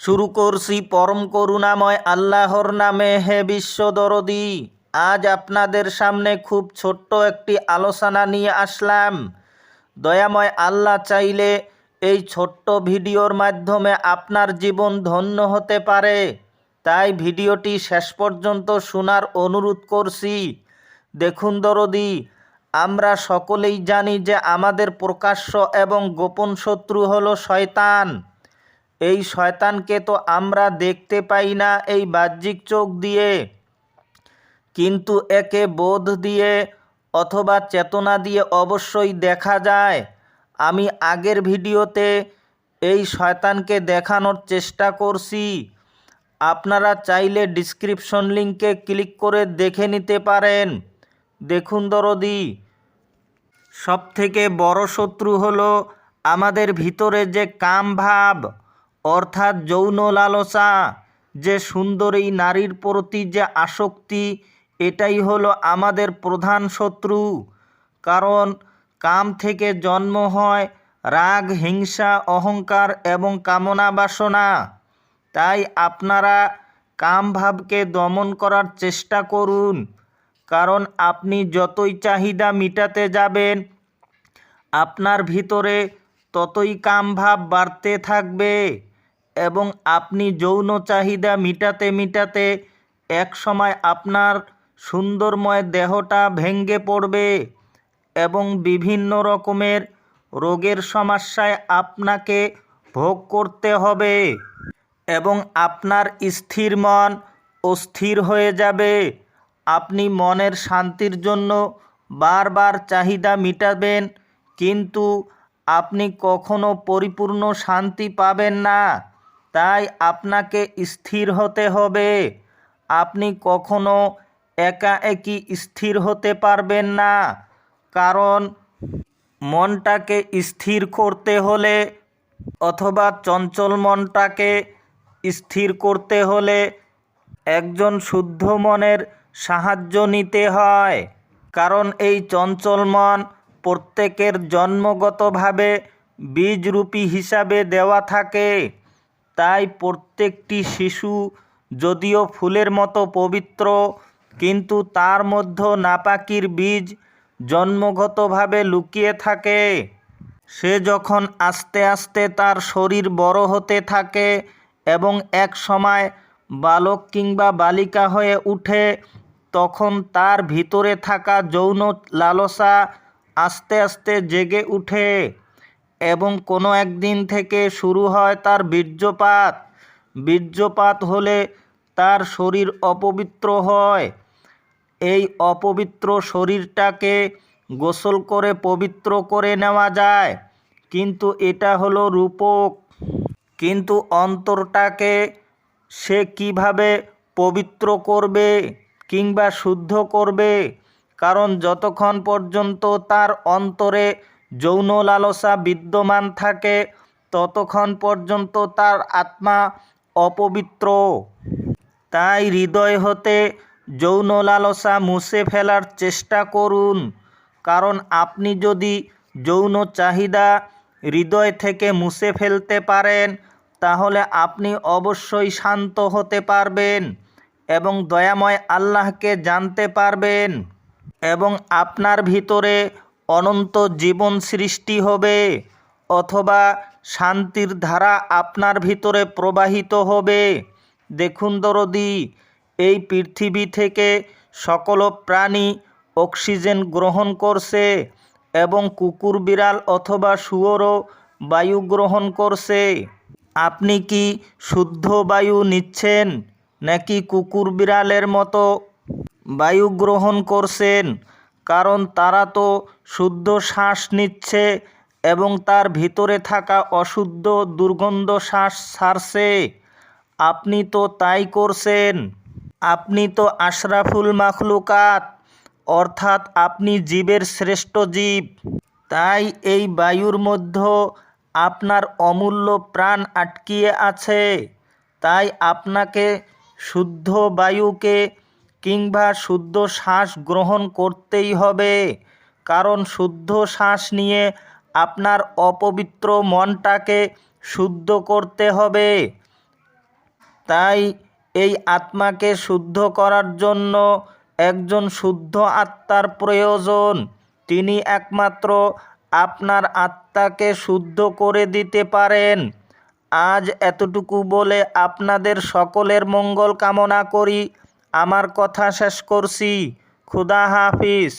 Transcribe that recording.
শুরু করছি পরম করুণাময় আল্লাহর নামে, হে বিশ্বদরদি আজ আপনাদের সামনে খুব ছোট্ট একটি আলোচনা নিয়ে আসলাম। দয়াময় আল্লাহ চাইলে এই ছোট্ট ভিডিওর মাধ্যমে আপনার জীবন ধন্য হতে পারে। তাই ভিডিওটি শেষ পর্যন্ত শোনার অনুরোধ করছি। দেখুন দরদি, আমরা সকলেই জানি যে আমাদের প্রকাশ্য এবং গোপন শত্রু হলো শয়তান। এই শয়তানকে তো আমরা দেখতে পাই না এই বাহ্যিক চোখ দিয়ে। কিন্তু একে বোধ দিয়ে অথবা চেতনা দিয়ে অবশ্যই দেখা যায়। আমি আগের ভিডিওতে এই শয়তানকে দেখানোর চেষ্টা করছি। আপনারা চাইলে ডিসক্রিপশন লিংকে ক্লিক করে দেখে নিতে পারেন। দেখুন দরদি সব থেকে বড় শত্রু হলো আমাদের ভিতরে যে কাম ভাব। অর্থাৎ যৌন লালসা, যে সুন্দরী নারীর প্রতি যে আসক্তি, এটাই হলো আমাদের প্রধান শত্রু। কারণ কাম থেকে জন্ম হয় রাগ, হিংসা, অহংকার এবং কামনা বাসনা। তাই আপনারা কাম ভাবকে দমন করার চেষ্টা করুন। কারণ আপনি যতই চাহিদা মিটাতে যাবেন, আপনার ভিতরে ততই কামভাব বাড়তে থাকবে। এবং আপনি যৌন চাহিদা মিটাতে মিটাতে এক সময় আপনার সুন্দরময় দেহটা ভেঙ্গে পড়বে এবং বিভিন্ন রকমের রোগের সমস্যায় আপনাকে ভোগ করতে হবে এবং আপনার স্থির মন অস্থির হয়ে যাবে। আপনি মনের শান্তির জন্য বারবার চাহিদা মিটাবেন, কিন্তু আপনি কখনো পরিপূর্ণ শান্তি পাবেন না। তাই আপনাকে স্থির হতে হবে। আপনি কখনো একা একই স্থির হতে পারবেন না। কারণ মনটাকে স্থির করতে হলে অথবা চঞ্চল মনটাকে স্থির করতে হলে একজন শুদ্ধ মনের সাহায্য নিতে হয়। কারণ এই চঞ্চল মন প্রত্যেকের জন্মগতভাবে বীজরূপী হিসাবে দেওয়া থাকে। তাই প্রত্যেকটি শিশু যদিও ফুলের মতো পবিত্র, কিন্তু তার মধ্যে নাপাকির বীজ জন্মগতভাবে লুকিয়ে থাকে। সে যখন আস্তে আস্তে তার শরীর বড় হতে থাকে এবং এক সময় বালক কিংবা বালিকা হয়ে উঠে, তখন তার ভিতরে থাকা যৌন লালসা আস্তে আস্তে জেগে উঠে। এবং কোনো একদিন থেকে শুরু হয় তার বীর্যপাত। বীর্যপাত হলে তার শরীর অপবিত্র হয়। এই অপবিত্র শরীরটাকে গোসল করে পবিত্র করে নেওয়া যায়। কিন্তু এটা হলো রূপক। কিন্তু অন্তরটাকে সে কীভাবে পবিত্র করবে কিংবা শুদ্ধ করবে? কারণ যতক্ষণ পর্যন্ত তার অন্তরে যৌন লালসা বিদ্যমান থাকে, ততক্ষণ পর্যন্ত তার আত্মা অপবিত্র। তাই হৃদয় হতে যৌন লালসা মুছে ফেলার চেষ্টা করুন, কারণ আপনি যদি যৌন চাহিদা হৃদয় থেকে মুছে ফেলতে পারেন, তাহলে আপনি অবশ্যই শান্ত হতে পারবেন এবং দয়াময় আল্লাহকে জানতে পারবেন এবং আপনার ভিতরে অনন্ত জীবন সৃষ্টি হবে অথবা শান্তির ধারা আপনার ভিতরে প্রবাহিত হবে। দেখুন দরদি, এই পৃথিবী থেকে সকল প্রাণী অক্সিজেন গ্রহণ করছে এবং কুকুর, বিড়াল অথবা শুয়োরও বায়ু গ্রহণ করছে। আপনি কি শুদ্ধ বায়ু নিচ্ছেন নাকি কুকুর, বিড়ালের মতো বায়ু গ্রহণ করছেন? কারণ তারা তো শুদ্ধ শ্বাস নিচ্ছে এবং তার ভিতরে থাকা অশুদ্ধ দুর্গন্ধ শ্বাস ছাড়ছে। আপনি তো তাই করছেন। আপনি তো আশরাফুল মাখলুকাত, অর্থাৎ আপনি জীবের শ্রেষ্ঠ জীব। তাই এই বায়ুর মধ্যে আপনার অমূল্য প্রাণ আটকিয়ে আছে। তাই আপনাকে শুদ্ধ বায়ুকে কিংবা শুদ্ধ শ্বাস গ্রহণ করতেই হবে। কারণ শুদ্ধ শ্বাস নিয়ে আপনার অপবিত্র মনটাকে শুদ্ধ করতে হবে। তাই এই আত্মাকে শুদ্ধ করার জন্য একজন শুদ্ধ আত্মার প্রয়োজন। তিনি একমাত্র আপনার আত্মাকে শুদ্ধ করে দিতে পারেন। আজ এতটুকু বলে আপনাদের সকলের মঙ্গল কামনা করি। আমার কথা শেষ করছি। খুদা হাফিজ।